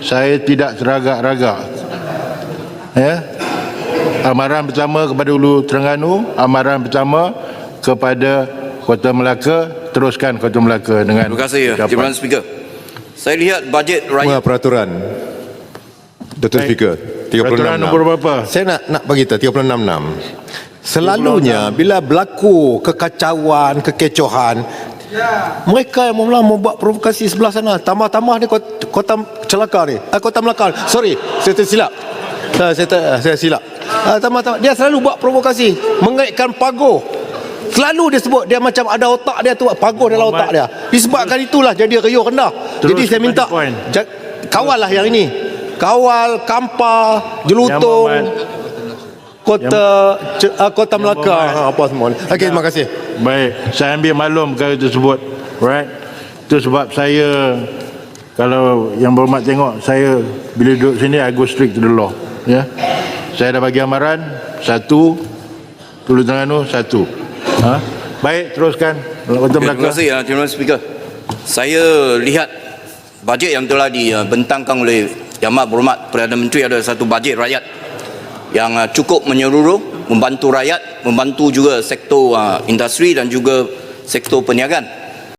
saya tidak seragak-ragak. Ya. Amaran pertama kepada Ulu Terengganu, amaran pertama kepada Kota Melaka, teruskan Kota Melaka dengan Terima kasih, ucapan. Jabatan Speaker. Saya lihat bajet rakyat Semua peraturan. Datuk Speaker, 36. Peraturan nombor berapa? Saya nak nak bagi tahu 366. Selalunya bila berlaku kekacauan, kekecohan, mereka yang mula membuat provokasi sebelah sana. Tambah-tambah ni kota, kota celaka ni. Ah, kota Melaka. Sorry, saya tersilap. Ah, saya ter, saya silap. Ah, tambah-tambah dia selalu buat provokasi, mengaitkan pagoh. Selalu dia sebut dia macam ada otak dia tu pagoh dalam otak dia. Disebabkan itulah jadi riuh rendah. Terus jadi saya minta ja- kawal lah yang ini. Kawal, Kampar, Yang Muhammad. Kota Ce- ah, Kota Melaka, ah, apa semua ni. Okey, terima kasih. Baik, saya ambil maklum perkara tersebut. Right? Itu sebab saya kalau yang berhormat tengok saya bila duduk sini I go strict to the law. Ya. Saya dah bagi amaran satu Tulu Terengganu satu. Ha? Baik, teruskan. Kota Terima Melaka. kasih, uh, Terima kasih Speaker. Saya lihat bajet yang telah dibentangkan oleh Yang Amat Berhormat Perdana Menteri adalah satu bajet rakyat yang uh, cukup menyeluruh, membantu rakyat, membantu juga sektor uh, industri dan juga sektor perniagaan.